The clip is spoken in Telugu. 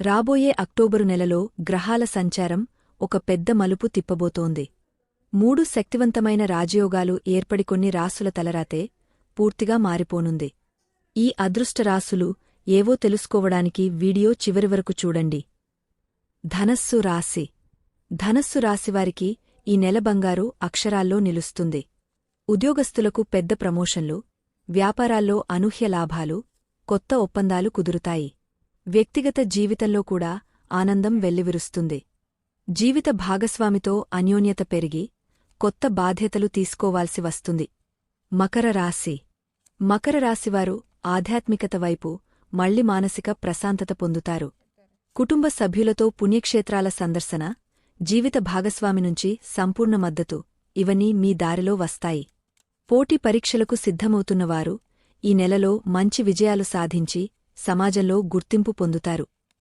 రాబోయే అక్టోబరు నెలలో గ్రహాల సంచారం ఒక పెద్ద మలుపు తిప్పబోతోంది. మూడు శక్తివంతమైన రాజయోగాలు ఏర్పడి కొన్ని రాసుల తలరాతే పూర్తిగా మారిపోనుంది. ఈ అదృష్టరాసులు ఏవో తెలుసుకోవడానికి వీడియో చివరి వరకు చూడండి. ధనస్సు రాశి. ధనస్సు రాశివారికి ఈ నెల బంగారు అక్షరాల్లో నిలుస్తుంది. ఉద్యోగస్తులకు పెద్ద ప్రమోషన్లు వ్యాపారాల్లో అనూహ్య లాభాలు కొత్త ఒప్పందాలు కుదురుతాయి. వ్యక్తిగత జీవితంలో కూడా ఆనందం వెల్లివిరుస్తుంది. జీవిత భాగస్వామితో అన్యోన్యత పెరిగి కొత్త బాధ్యతలు తీసుకోవాల్సి వస్తుంది. మకర రాశి. మకర రాశివారు ఆధ్యాత్మికత వైపు మళ్ళీ మానసిక ప్రశాంతత పొందుతారు. కుటుంబ సభ్యులతో పుణ్యక్షేత్రాల సందర్శన జీవిత భాగస్వామి నుంచి సంపూర్ణ మద్దతు ఇవన్నీ మీ దారిలో వస్తాయి. పోటీ పరీక్షలకు సిద్ధమవుతున్నవారు ఈ నెలలో మంచి విజయాలు సాధించి సమాజంలో గుర్తింపు పొందుతారు.